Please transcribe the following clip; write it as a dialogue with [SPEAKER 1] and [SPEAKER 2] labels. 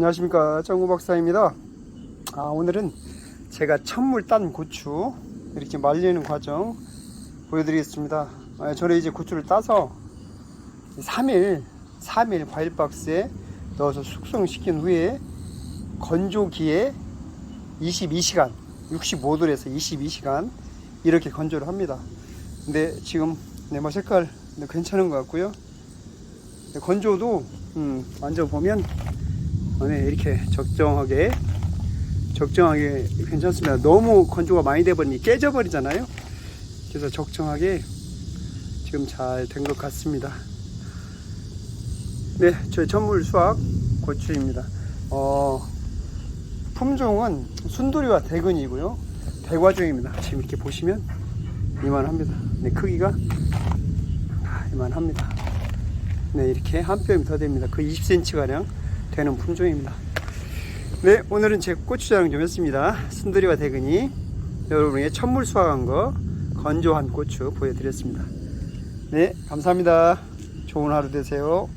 [SPEAKER 1] 안녕하십니까. 정우 박사입니다. 아 오늘은 제가 천물 딴 고추 이렇게 말리는 과정 보여드리겠습니다. 아, 저는 이제 고추를 따서 3일 3일 과일 박스에 넣어서 숙성시킨 후에 건조기에 22시간 65도에서 22시간 이렇게 건조를 합니다. 근데 지금 네모 색깔 괜찮은 것 같고요. 건조도 음, 만져보면 네, 이렇게 적정하게 적정하게 괜찮습니다. 너무 건조가 많이 돼버리니 깨져버리잖아요. 그래서 적정하게 지금 잘 된 것 같습니다. 네, 저희 천물 수확 고추입니다. 어, 품종은 순두리와 대근이고요. 대과종입니다. 지금 이렇게 보시면 이만합니다. 네, 크기가 다 이만합니다. 네, 이렇게 한 뼘이 더 됩니다. 그 20cm 가량 되는 품종입니다. 네, 오늘은 제 고추 자랑 좀 했습니다. 순두리와 대근이 여러분에게 천물 수확한 거 건조한 고추 보여드렸습니다. 네, 감사합니다. 좋은 하루 되세요.